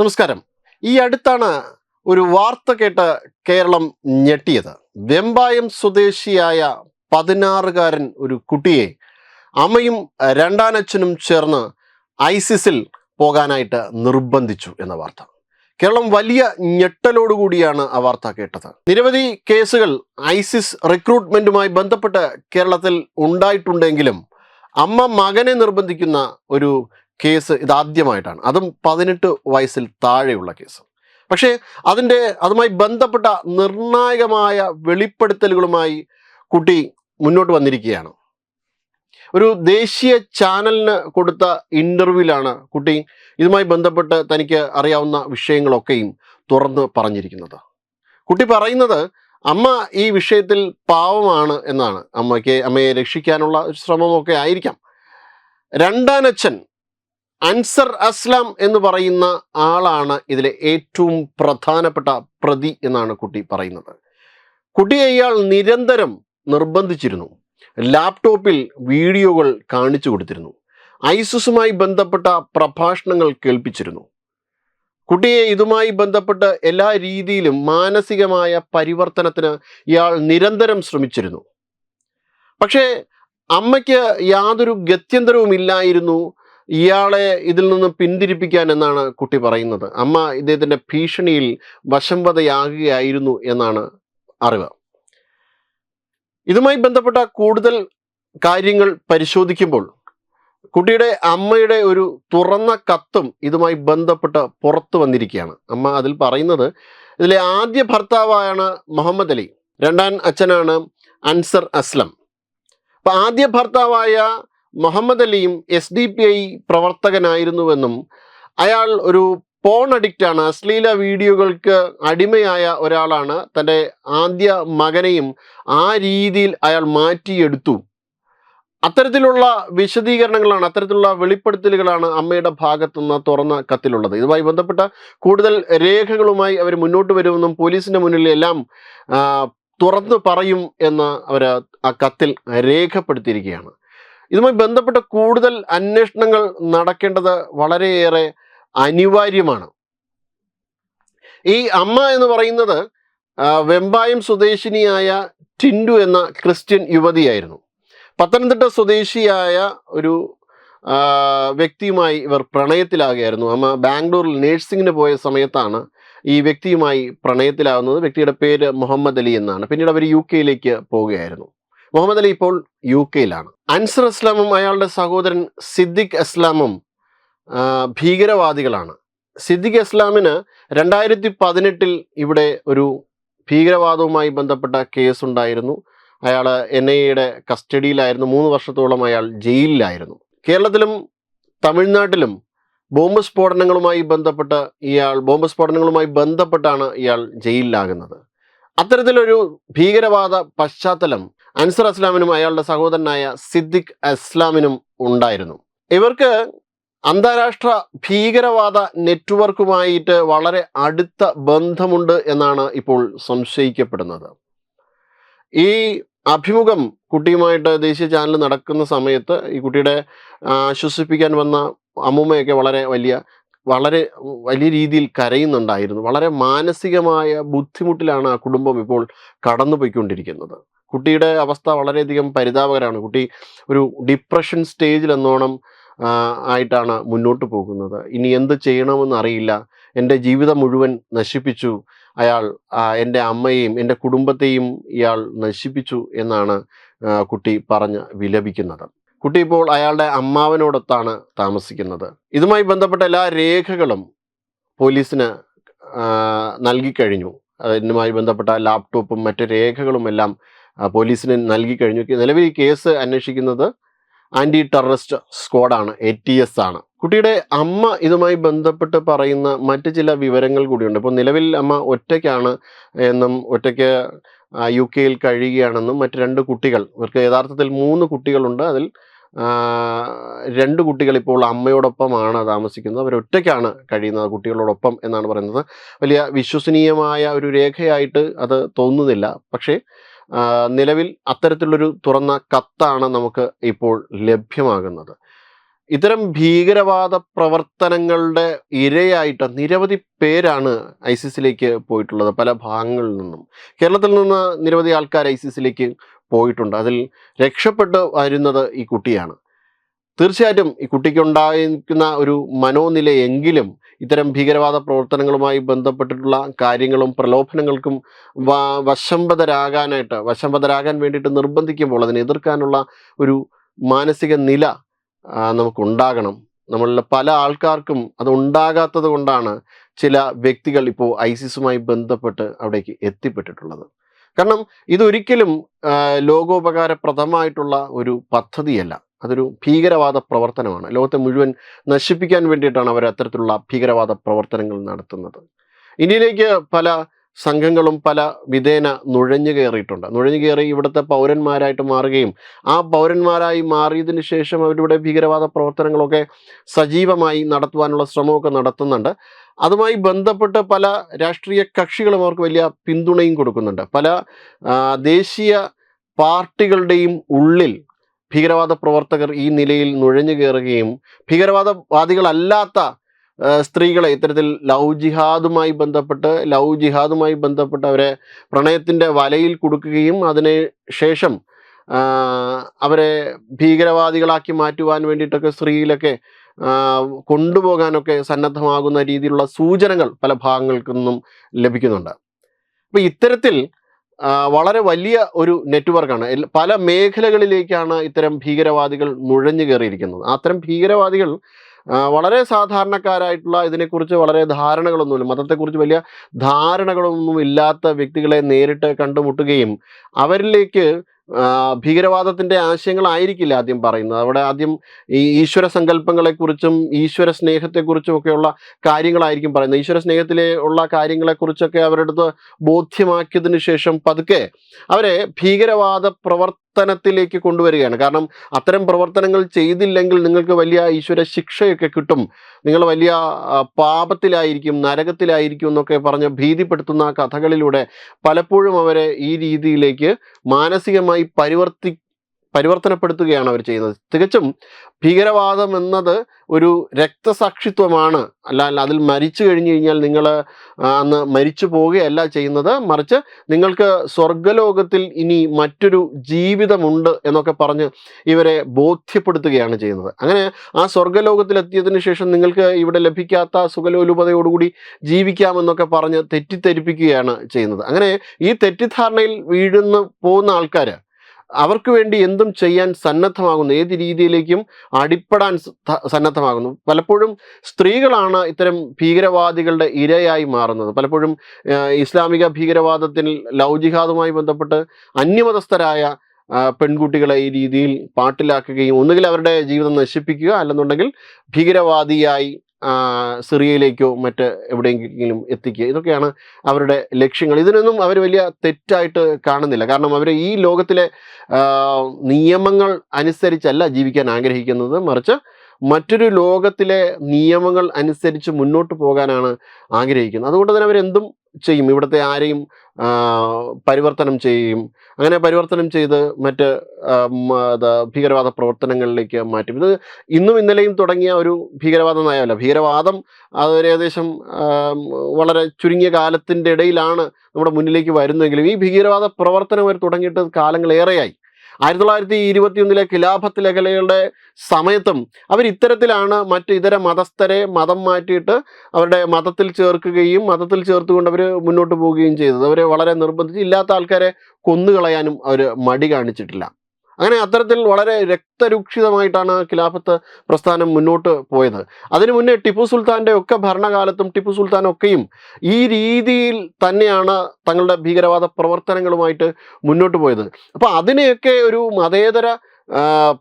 നമസ്കാരം. ഈ അടുത്താണ് ഒരു വാർത്ത കേട്ട് കേരളം ഞെട്ടിയത്. വെമ്പായം സ്വദേശിയായ പതിനാറുകാരൻ ഒരു കുട്ടിയെ അമ്മയും രണ്ടാനച്ഛനും ചേർന്ന് ഐസിസിൽ പോകാനായിട്ട് നിർബന്ധിച്ചു എന്ന വാർത്ത. കേരളം വലിയ ഞെട്ടലോടുകൂടിയാണ് ആ വാർത്ത കേട്ടത്. നിരവധി കേസുകൾ ഐസിസ് റിക്രൂട്ട്മെന്റുമായി ബന്ധപ്പെട്ട് കേരളത്തിൽ ഉണ്ടായിട്ടുണ്ടെങ്കിലും അമ്മ മകനെ നിർബന്ധിക്കുന്ന ഒരു കേസ് ഇതാദ്യമായിട്ടാണ്. അതും പതിനെട്ട് വയസ്സിൽ താഴെയുള്ള കേസ്. പക്ഷേ അതിന്റെ അതുമായി ബന്ധപ്പെട്ട നിർണായകമായ വെളിപ്പെടുത്തലുകളുമായി കുട്ടി മുന്നോട്ട് വന്നിരിക്കുകയാണ്. ഒരു ദേശീയ ചാനലിന് കൊടുത്ത ഇന്റർവ്യൂവിലാണ് കുട്ടി ഇതുമായി ബന്ധപ്പെട്ട് തനിക്ക് അറിയാവുന്ന വിഷയങ്ങളൊക്കെയും തുറന്ന് പറഞ്ഞിരിക്കുന്നത്. കുട്ടി പറയുന്നത് അമ്മ ഈ വിഷയത്തിൽ പാവമാണ് എന്നാണ്. അമ്മയ്ക്ക് അമ്മയെ രക്ഷിക്കാനുള്ള ശ്രമമൊക്കെ ആയിരിക്കാം. രണ്ടാനച്ഛൻ അൻസർ അസ്ലാം എന്ന് പറയുന്ന ആളാണ് ഇതിലെ ഏറ്റവും പ്രധാനപ്പെട്ട പ്രതി എന്നാണ് കുട്ടി പറയുന്നത്. കുട്ടിയെ ഇയാൾ നിരന്തരം നിർബന്ധിച്ചിരുന്നു. ലാപ്ടോപ്പിൽ വീഡിയോകൾ കാണിച്ചു കൊടുത്തിരുന്നു. ഐസിസുമായി ബന്ധപ്പെട്ട പ്രഭാഷണങ്ങൾ കേൾപ്പിച്ചിരുന്നു. കുട്ടിയെ ഇതുമായി ബന്ധപ്പെട്ട് എല്ലാ രീതിയിലും മാനസികമായ പരിവർത്തനത്തിന് ഇയാൾ നിരന്തരം ശ്രമിച്ചിരുന്നു. പക്ഷേ അമ്മയ്ക്ക് യാതൊരു ഗത്യന്തരവും ഇല്ലായിരുന്നു ഇയാളെ ഇതിൽ നിന്ന് പിന്തിരിപ്പിക്കാൻ എന്നാണ് കുട്ടി പറയുന്നത്. അമ്മ ഇദ്ദേഹത്തിന്റെ ഭീഷണിയിൽ വശംവതയാകുകയായിരുന്നു എന്നാണ് അറിവ്. ഇതുമായി ബന്ധപ്പെട്ട കൂടുതൽ കാര്യങ്ങൾ പരിശോധിക്കുമ്പോൾ കുട്ടിയുടെ അമ്മയുടെ ഒരു തുറന്ന കത്തും ഇതുമായി ബന്ധപ്പെട്ട് പുറത്തു വന്നിരിക്കുകയാണ്. അമ്മ അതിൽ പറയുന്നത് ഇതിലെ ആദ്യ ഭർത്താവാണ് മുഹമ്മദ് അലി. രണ്ടാം അച്ഛനാണ് അൻസർ അസ്ലം. അപ്പൊ ആദ്യ ഭർത്താവായ മുഹമ്മദ് അലിയും എസ് ഡി പി ഐ പ്രവർത്തകനായിരുന്നുവെന്നും അയാൾ ഒരു പോൺ അഡിക്റ്റ് ആണ്. അശ്ലീല വീഡിയോകൾക്ക് അടിമയായ ഒരാളാണ്. തന്റെ ആദ്യ മകനെയും ആ രീതിയിൽ അയാൾ മാറ്റിയെടുത്തു. അത്തരത്തിലുള്ള വിശദീകരണങ്ങളാണ് അത്തരത്തിലുള്ള വെളിപ്പെടുത്തലുകളാണ് അമ്മയുടെ ഭാഗത്തുനിന്ന് തുറന്ന കത്തിലുള്ളത്. ഇതുമായി ബന്ധപ്പെട്ട കൂടുതൽ രേഖകളുമായി അവർ മുന്നോട്ട് വരുമെന്നും പോലീസിന്റെ മുന്നിൽ എല്ലാം തുറന്നു പറയും എന്ന് അവർ ആ കത്തിൽ രേഖപ്പെടുത്തിയിരിക്കുകയാണ്. ഇതുമായി ബന്ധപ്പെട്ട കൂടുതൽ അന്വേഷണങ്ങൾ നടക്കേണ്ടത് വളരെയേറെ അനിവാര്യമാണ്. ഈ അമ്മ എന്ന് പറയുന്നത് വെമ്പായം സ്വദേശിനിയായ ടിൻഡു എന്ന ക്രിസ്ത്യൻ യുവതിയായിരുന്നു. പത്തനംതിട്ട സ്വദേശിയായ ഒരു വ്യക്തിയുമായി ഇവർ പ്രണയത്തിലാകുകയായിരുന്നു. അമ്മ ബാംഗ്ലൂരിൽ നേഴ്സിങ്ങിന് പോയ സമയത്താണ് ഈ വ്യക്തിയുമായി പ്രണയത്തിലാകുന്നത്. വ്യക്തിയുടെ പേര് മുഹമ്മദ് അലി എന്നാണ്. പിന്നീട് അവർ യു കെയിലേക്ക് പോവുകയായിരുന്നു. മുഹമ്മദ് അലി ഇപ്പോൾ യു കെയിലാണ്. അൻസർ അസ്ലാമും അയാളുടെ സഹോദരൻ സിദ്ദിഖ് അസ്ലാമും ഭീകരവാദികളാണ്. സിദ്ദിഖ് അസ്ലാമിന് രണ്ടായിരത്തി പതിനെട്ടിൽ ഇവിടെ ഒരു ഭീകരവാദവുമായി ബന്ധപ്പെട്ട കേസ് ഉണ്ടായിരുന്നു അയാൾ എൻ ഐ എയുടെ കസ്റ്റഡിയിലായിരുന്നു. മൂന്ന് വർഷത്തോളം അയാൾ ജയിലിലായിരുന്നു. കേരളത്തിലും തമിഴ്നാട്ടിലും ബോംബ് സ്ഫോടനങ്ങളുമായി ബന്ധപ്പെട്ട് ഇയാൾ ബോംബ് സ്ഫോടനങ്ങളുമായി ബന്ധപ്പെട്ടാണ് ഇയാൾ ജയിലിലാകുന്നത്. അത്തരത്തിലൊരു ഭീകരവാദ പശ്ചാത്തലം അൻസർ അസ്ലാമിനും അയാളുടെ സഹോദരനായ സിദ്ദിഖ് അസ്ലാമിനും ഉണ്ടായിരുന്നു. ഇവർക്ക് അന്താരാഷ്ട്ര ഭീകരവാദ നെറ്റ്വർക്കുമായിട്ട് വളരെ അടുത്ത ബന്ധമുണ്ട് എന്നാണ് ഇപ്പോൾ സംശയിക്കപ്പെടുന്നത്. ഈ അഭിമുഖം കുട്ടിയുമായിട്ട് ദേശീയ ചാനൽ നടക്കുന്ന സമയത്ത് ഈ കുട്ടിയുടെ ആശ്വസിപ്പിക്കാൻ വന്ന അമ്മൂമ്മയൊക്കെ വളരെ വലിയ വളരെ വലിയ രീതിയിൽ കരയുന്നുണ്ടായിരുന്നു. വളരെ മാനസികമായ ബുദ്ധിമുട്ടിലാണ് ആ കുടുംബം ഇപ്പോൾ കടന്നുപോയിക്കൊണ്ടിരിക്കുന്നത്. കുട്ടിയുടെ അവസ്ഥ വളരെയധികം പരിതാപകരമാണ്. കുട്ടി ഒരു ഡിപ്രഷൻ സ്റ്റേജിൽ എന്നോണം ആയിട്ടാണ് മുന്നോട്ട് പോകുന്നത്. ഇനി എന്ത് ചെയ്യണമെന്ന് അറിയില്ല. എന്റെ ജീവിതം മുഴുവൻ നശിപ്പിച്ചു അയാൾ എന്റെ അമ്മയെയും എന്റെ കുടുംബത്തെയും ഇയാൾ നശിപ്പിച്ചു എന്നാണ് കുട്ടി പറഞ്ഞ് വിലപിക്കുന്നത്. കുട്ടി ഇപ്പോൾ അയാളുടെ അമ്മാവനോടൊത്താണ് താമസിക്കുന്നത്. ഇതുമായി ബന്ധപ്പെട്ട എല്ലാ രേഖകളും പോലീസിന് നൽകിക്കഴിഞ്ഞു അതിനുമായി ബന്ധപ്പെട്ട ലാപ്ടോപ്പും മറ്റ് രേഖകളും എല്ലാം പോലീസിന് നൽകിക്കഴിഞ്ഞു നിലവിൽ ഈ കേസ് അന്വേഷിക്കുന്നത് ആന്റി ടെററിസ്റ്റ് സ്ക്വാഡാണ് എ ടി എസ് ആണ്. കുട്ടിയുടെ അമ്മ ഇതുമായി ബന്ധപ്പെട്ട് പറയുന്ന മറ്റ് ചില വിവരങ്ങൾ കൂടിയുണ്ട്. ഇപ്പോൾ നിലവിൽ അമ്മ ഒറ്റയ്ക്കാണ് എന്നും ഒറ്റയ്ക്ക് യു കെയിൽ കഴിയുകയാണെന്നും മറ്റ് രണ്ട് കുട്ടികൾ ഇവർക്ക് യഥാർത്ഥത്തിൽ മൂന്ന് കുട്ടികളുണ്ട്. അതിൽ രണ്ട് കുട്ടികൾ ഇപ്പോൾ അമ്മയോടൊപ്പമാണ് താമസിക്കുന്നത്. അവരൊറ്റയ്ക്കാണ് കഴിയുന്നത് കുട്ടികളോടൊപ്പം എന്നാണ് പറയുന്നത്. വലിയ വിശ്വസനീയമായ ഒരു രേഖയായിട്ട് അത് തോന്നുന്നില്ല. പക്ഷേ നിലവിൽ അത്തരത്തിലുള്ളൊരു തുറന്ന കത്താണ് നമുക്ക് ഇപ്പോൾ ലഭ്യമാകുന്നത്. ഇത്തരം ഭീകരവാദ പ്രവർത്തനങ്ങളുടെ ഇരയായിട്ട് നിരവധി പേരാണ് ഐസിസിലേക്ക് പോയിട്ടുള്ളത് പല ഭാഗങ്ങളിൽ നിന്നും. കേരളത്തിൽ നിന്ന് നിരവധി ആൾക്കാർ ഐസിസിലേക്ക് പോയിട്ടുണ്ട്. അതിൽ രക്ഷപ്പെട്ട് വരുന്നത് ഈ കുട്ടിയാണ്. തീർച്ചയായിട്ടും ഈ കുട്ടിക്കുണ്ടായിരിക്കുന്ന ഒരു മനോനിലയെങ്കിലും ഇത്തരം ഭീകരവാദ പ്രവർത്തനങ്ങളുമായി ബന്ധപ്പെട്ടിട്ടുള്ള കാര്യങ്ങളും പ്രലോഭനങ്ങൾക്കും വശംബദരാകാനായിട്ട് വശംബദരാകാൻ വേണ്ടിയിട്ട് നിർബന്ധിക്കുമ്പോൾ അതിനെ എതിർക്കാനുള്ള ഒരു മാനസിക നില നമുക്കുണ്ടാകണം. നമ്മളിലെ പല ആൾക്കാർക്കും അത് ഉണ്ടാകാത്തത് കൊണ്ടാണ് ചില വ്യക്തികൾ ഇപ്പോൾ ഐസിസുമായി ബന്ധപ്പെട്ട് അവിടേക്ക് എത്തിപ്പെട്ടിട്ടുള്ളത്. കാരണം ഇതൊരിക്കലും ലോകോപകാരപ്രദമായിട്ടുള്ള ഒരു പദ്ധതിയല്ല. അതൊരു ഭീകരവാദ പ്രവർത്തനമാണ്. ലോകത്തെ മുഴുവൻ നശിപ്പിക്കാൻ വേണ്ടിയിട്ടാണ് അവർ അത്തരത്തിലുള്ള ഭീകരവാദ പ്രവർത്തനങ്ങൾ നടത്തുന്നത്. ഇന്ത്യയിലേക്ക് പല സംഘങ്ങളും പല വിധേന നുഴഞ്ഞു കയറിയിട്ടുണ്ട്. നുഴഞ്ഞു കയറി ഇവിടുത്തെ പൗരന്മാരായിട്ട് മാറുകയും ആ പൗരന്മാരായി മാറിയതിന് ശേഷം അവരിവിടെ ഭീകരവാദ പ്രവർത്തനങ്ങളൊക്കെ സജീവമായി നടത്തുവാനുള്ള ശ്രമമൊക്കെ നടത്തുന്നുണ്ട്. അതുമായി ബന്ധപ്പെട്ട് പല രാഷ്ട്രീയ കക്ഷികളും അവർക്ക് വലിയ പിന്തുണയും കൊടുക്കുന്നുണ്ട്. പല ദേശീയ പാർട്ടികളുടെയും ഉള്ളിൽ ഭീകരവാദ പ്രവർത്തകർ ഈ നിലയിൽ നുഴഞ്ഞു കയറുകയും ഭീകരവാദവാദികളല്ലാത്ത സ്ത്രീകളെ ഇത്തരത്തിൽ ലവ് ജിഹാദുമായി ബന്ധപ്പെട്ട് ലവ് ജിഹാദുമായി ബന്ധപ്പെട്ട് അവരെ പ്രണയത്തിന്റെ വലയിൽ കൊടുക്കുകയും അതിന് ശേഷം അവരെ ഭീകരവാദികളാക്കി മാറ്റുവാൻ വേണ്ടിയിട്ടൊക്കെ സ്ത്രീയിലൊക്കെ കൊണ്ടുപോകാനൊക്കെ സന്നദ്ധമാകുന്ന രീതിയിലുള്ള സൂചനകൾ പല ഭാഗങ്ങളിൽ നിന്നും ലഭിക്കുന്നുണ്ട്. അപ്പോൾ ഇത്തരത്തിൽ വളരെ വലിയ ഒരു നെറ്റ്വർക്കാണ്. പല മേഖലകളിലേക്കാണ് ഇത്തരം ഭീകരവാദികൾ നുഴഞ്ഞു കയറിയിരിക്കുന്നത്. അത്തരം ഭീകരവാദികൾ വളരെ സാധാരണക്കാരായിട്ടുള്ള ഇതിനെക്കുറിച്ച് വളരെ ധാരണകളൊന്നുമില്ല. മതത്തെക്കുറിച്ച് വലിയ ധാരണകളൊന്നും ഇല്ലാത്ത വ്യക്തികളെ നേരിട്ട് കണ്ടുമുട്ടുകയും അവരിലേക്ക് ഭീകരവാദത്തിന്റെ ആശയങ്ങളായിരിക്കില്ല ആദ്യം പറയുന്നത്? അവിടെ ആദ്യം ഈ ഈശ്വര സങ്കല്പങ്ങളെക്കുറിച്ചും ഈശ്വര സ്നേഹത്തെക്കുറിച്ചും ഒക്കെയുള്ള കാര്യങ്ങളായിരിക്കും പറയുന്നത്. ഈശ്വര സ്നേഹത്തിലെ ഉള്ള കാര്യങ്ങളെക്കുറിച്ചൊക്കെ അവരുടെ അടുത്ത് ബോധ്യമാക്കിയതിനു ശേഷം പതുക്കെ അവരെ ഭീകരവാദ പ്രവർത്തനത്തിലേക്ക് കൊണ്ടുവരികയാണ്. കാരണം അത്തരം പ്രവർത്തനങ്ങൾ ചെയ്തില്ലെങ്കിൽ നിങ്ങൾക്ക് വലിയ ഈശ്വര ശിക്ഷയൊക്കെ കിട്ടും. നിങ്ങൾ വലിയ പാപത്തിലായിരിക്കും നരകത്തിലായിരിക്കും എന്നൊക്കെ പറഞ്ഞ് ഭീതിപ്പെടുത്തുന്ന കഥകളിലൂടെ പലപ്പോഴും അവരെ ഈ രീതിയിലേക്ക് മാനസികമായി പരിവർത്തി പരിവർത്തനപ്പെടുത്തുകയാണ് അവർ ചെയ്യുന്നത്. തികച്ചും ഭീകരവാദം എന്നത് ഒരു രക്തസാക്ഷിത്വമാണ്. അല്ല അല്ല അതിൽ മരിച്ചു കഴിഞ്ഞു കഴിഞ്ഞാൽ നിങ്ങൾ അന്ന് മരിച്ചു പോവുകയല്ല ചെയ്യുന്നത്. മറിച്ച് നിങ്ങൾക്ക് സ്വർഗലോകത്തിൽ ഇനി മറ്റൊരു ജീവിതമുണ്ട് എന്നൊക്കെ പറഞ്ഞ് ഇവരെ ബോധ്യപ്പെടുത്തുകയാണ് ചെയ്യുന്നത്. അങ്ങനെ ആ സ്വർഗലോകത്തിൽ എത്തിയതിനു ശേഷം നിങ്ങൾക്ക് ഇവിടെ ലഭിക്കാത്ത സുഖലോലുപതയോടുകൂടി ജീവിക്കാമെന്നൊക്കെ പറഞ്ഞ് തെറ്റിദ്ധരിപ്പിക്കുകയാണ് ചെയ്യുന്നത്. അങ്ങനെ ഈ തെറ്റിദ്ധാരണയിൽ വീഴുന്ന പോകുന്ന ആൾക്കാർ അവർക്ക് വേണ്ടി എന്തും ചെയ്യാൻ സന്നദ്ധമാകുന്നു. ഏത് രീതിയിലേക്കും അടിപ്പെടാൻ സന്നദ്ധമാകുന്നു. പലപ്പോഴും സ്ത്രീകളാണ് ഇത്തരം ഭീകരവാദികളുടെ ഇരയായി മാറുന്നത്. പലപ്പോഴും ഇസ്ലാമിക ഭീകരവാദത്തിൽ ലൗജിഹാദുമായി ജിഹാദുമായി ബന്ധപ്പെട്ട് അന്യമതസ്ഥരായ പെൺകുട്ടികളെ ഈ രീതിയിൽ പാട്ടിലാക്കുകയും ഒന്നുകിൽ അവരുടെ ജീവിതം നശിപ്പിക്കുക അല്ലെന്നുണ്ടെങ്കിൽ ഭീകരവാദിയായി സിറിയയിലേക്കോ മറ്റ് എവിടെയെങ്കിലും എത്തിക്കുക. ഇതൊക്കെയാണ് അവരുടെ ലക്ഷ്യങ്ങൾ. ഇതിനൊന്നും അവർ വലിയ തെറ്റായിട്ട് കാണുന്നില്ല. കാരണം അവർ ഈ ലോകത്തിലെ നിയമങ്ങൾ അനുസരിച്ചല്ല ജീവിക്കാൻ ആഗ്രഹിക്കുന്നത്. മറിച്ച് മറ്റൊരു ലോകത്തിലെ നിയമങ്ങൾ അനുസരിച്ച് മുന്നോട്ട് പോകാനാണ് ആഗ്രഹിക്കുന്നത്. അതുകൊണ്ട് തന്നെ അവരെന്തും ചെയ്യും. ഇവിടുത്തെ ആരെയും പരിവർത്തനം ചെയ്യും അങ്ങനെ പരിവർത്തനം ചെയ്ത് മറ്റ് ഭീകരവാദ പ്രവർത്തനങ്ങളിലേക്ക് മാറ്റും. ഇത് ഇന്നും ഇന്നലെയും തുടങ്ങിയ ഒരു ഭീകരവാദ നയമല്ല. ഭീകരവാദം അത് ഏകദേശം വളരെ ചുരുങ്ങിയ കാലത്തിന്റെ ഇടയിലാണ് നമ്മുടെ മുന്നിലേക്ക് വരുന്നതെങ്കിലും ഈ ഭീകരവാദ പ്രവർത്തനം അവർ തുടങ്ങിയിട്ട് കാലങ്ങളേറെയായി. ആയിരത്തി തൊള്ളായിരത്തി ഇരുപത്തിയൊന്നിലെ ഖിലാഫത്ത് ലഹലയുടെ സമയത്തും അവർ ഇത്തരത്തിലാണ് മറ്റ് ഇതര മതസ്ഥരെ മതം മാറ്റിയിട്ട് അവരുടെ മതത്തിൽ ചേർക്കുകയും മതത്തിൽ ചേർത്തുകൊണ്ട് അവർ മുന്നോട്ട് പോവുകയും ചെയ്തത്. അവരെ വളരെ നിർബന്ധിച്ച് ഇല്ലാത്ത ആൾക്കാരെ കൊന്നുകളയാനും അവർ മടി കാണിച്ചിട്ടില്ല. അങ്ങനെ അത്തരത്തിൽ വളരെ രക്തരൂക്ഷിതമായിട്ടാണ് ഖിലാഫത്ത് പ്രസ്ഥാനം മുന്നോട്ട് പോയത്. അതിനു മുന്നേ ടിപ്പു സുൽത്താന്റെ ഒക്കെ ഭരണകാലത്തും ടിപ്പു സുൽത്താൻ ഒക്കെയും ഈ രീതിയിൽ തന്നെയാണ് തങ്ങളുടെ ഭീകരവാദ പ്രവർത്തനങ്ങളുമായിട്ട് മുന്നോട്ട് പോയത്. അപ്പോൾ അതിനെയൊക്കെ ഒരു മതേതര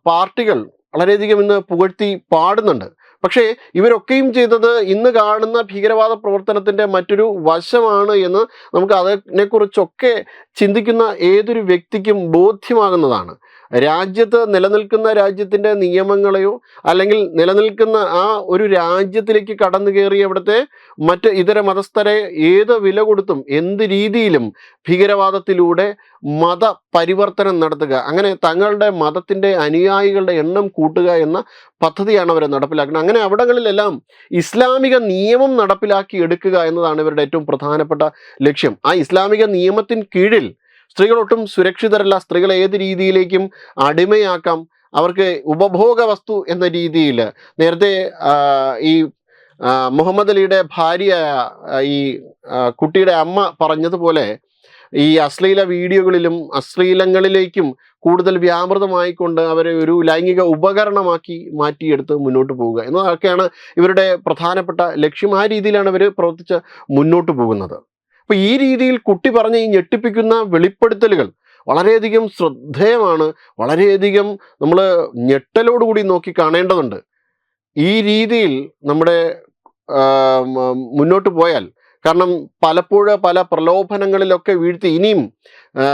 പാർട്ടികൾ വളരെയധികം ഇന്ന് പുകഴ്ത്തി പാടുന്നുണ്ട്. പക്ഷേ ഇവരൊക്കെയും ചെയ്തത് ഇന്ന് കാണുന്ന ഭീകരവാദ പ്രവർത്തനത്തിന്റെ മറ്റൊരു വശമാണ് എന്ന് നമുക്ക് അതിനെക്കുറിച്ചൊക്കെ ചിന്തിക്കുന്ന ഏതൊരു വ്യക്തിക്കും ബോധ്യമാകുന്നതാണ്. രാജ്യത്ത് നിലനിൽക്കുന്ന രാജ്യത്തിന്റെ നിയമങ്ങളെയോ അല്ലെങ്കിൽ നിലനിൽക്കുന്ന ആ ഒരു രാജ്യത്തിലേക്ക് കടന്നു കയറി അവിടുത്തെ മറ്റ് ഇതര മതസ്ഥരെ ഏത് വില കൊടുത്തും എന്ത് രീതിയിലും ഭീകരവാദത്തിലൂടെ മത പരിവർത്തനം നടത്തുക. അങ്ങനെ തങ്ങളുടെ മതത്തിന്റെ അനുയായികളുടെ എണ്ണം കൂട്ടുക എന്ന പദ്ധതിയാണ് അവരെ നടപ്പിലാക്കുന്നത്. അങ്ങനെ അവിടങ്ങളിലെല്ലാം ഇസ്ലാമിക നിയമം നടപ്പിലാക്കി എടുക്കുക എന്നതാണ് ഇവരുടെ ഏറ്റവും പ്രധാനപ്പെട്ട ലക്ഷ്യം. ആ ഇസ്ലാമിക നിയമത്തിന് കീഴിൽ സ്ത്രീകൾ ഒട്ടും സുരക്ഷിതരല്ല. സ്ത്രീകളെ ഏത് രീതിയിലേക്കും അടിമയാക്കാം. അവർക്ക് ഉപഭോഗ വസ്തു എന്ന രീതിയിൽ നേരത്തെ ഈ മുഹമ്മദ് അലിയുടെ ഭാര്യ ഈ കുട്ടിയുടെ അമ്മ പറഞ്ഞതുപോലെ ഈ അശ്ലീല വീഡിയോകളിലും അശ്ലീലങ്ങളിലേക്കും കൂടുതൽ വ്യാമൃതമായിക്കൊണ്ട് അവരെ ഒരു ലൈംഗിക ഉപകരണമാക്കി മാറ്റിയെടുത്ത് മുന്നോട്ട് പോവുക എന്നതൊക്കെയാണ് ഇവരുടെ പ്രധാനപ്പെട്ട ലക്ഷ്യം. ആ രീതിയിലാണ് ഇവർ പ്രവർത്തിച്ച് മുന്നോട്ട് പോകുന്നത്. അപ്പോൾ ഈ രീതിയിൽ കുട്ടി പറഞ്ഞ ഈ ഞെട്ടിപ്പിക്കുന്ന വെളിപ്പെടുത്തലുകൾ വളരെയധികം ശ്രദ്ധേയമാണ്. വളരെയധികം നമ്മൾ ഞെട്ടലോടുകൂടി നോക്കി കാണേണ്ടതുണ്ട്. ഈ രീതിയിൽ നമ്മുടെ മുന്നോട്ട് പോയാൽ കാരണം പലപ്പോഴും പല പ്രലോഭനങ്ങളിലൊക്കെ വീഴ്ത്തി ഇനിയും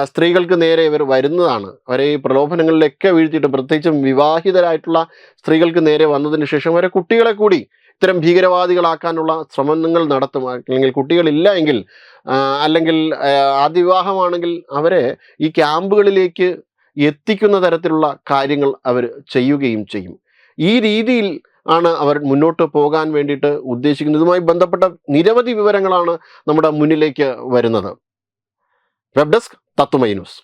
സ്ത്രീകൾക്ക് നേരെ ഇവർ വരുന്നതാണ്. അവരെ ഈ പ്രലോഭനങ്ങളിലൊക്കെ വീഴ്ത്തിയിട്ട് പ്രത്യേകിച്ചും വിവാഹിതരായിട്ടുള്ള സ്ത്രീകൾക്ക് നേരെ വന്നതിന് ശേഷം അവരെ കുട്ടികളെ കൂടി ഇത്തരം ഭീകരവാദികളാക്കാനുള്ള ശ്രമങ്ങൾ നടത്തും. അല്ലെങ്കിൽ കുട്ടികളില്ല എങ്കിൽ അല്ലെങ്കിൽ ആദ്യവിവാഹമാണെങ്കിൽ ആദ്യ അവരെ ഈ ക്യാമ്പുകളിലേക്ക് എത്തിക്കുന്ന തരത്തിലുള്ള കാര്യങ്ങൾ അവർ ചെയ്യുകയും ചെയ്യും. ഈ രീതിയിൽ ആണ് അവർ മുന്നോട്ട് പോകാൻ വേണ്ടിയിട്ട് ഉദ്ദേശിക്കുന്നത്. ഇതുമായി ബന്ധപ്പെട്ട നിരവധി വിവരങ്ങളാണ് നമ്മുടെ മുന്നിലേക്ക് വരുന്നത്. വെബ് ഡെസ്ക് തത്തുമൈ ന്യൂസ്